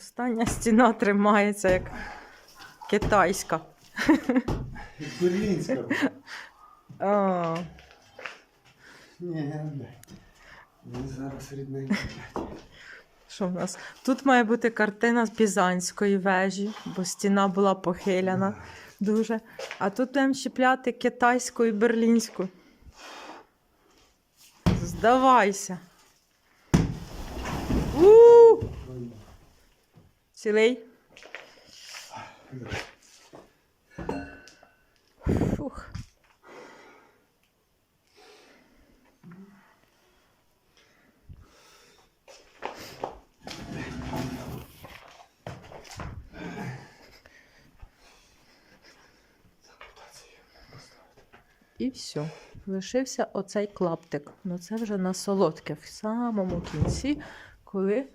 Остання стіна тримається як китайська. Берлінська. А, Ні, блядь. Він зараз блядь. що в нас? Тут має бути картина з Пізанської вежі, бо стіна була похиляна дуже. А тут будемо щепляти китайську і берлінську. Здавайся. у Цілий? Фух. І все. Лишився оцей клаптик. Ну це вже на солодке в самому кінці, коли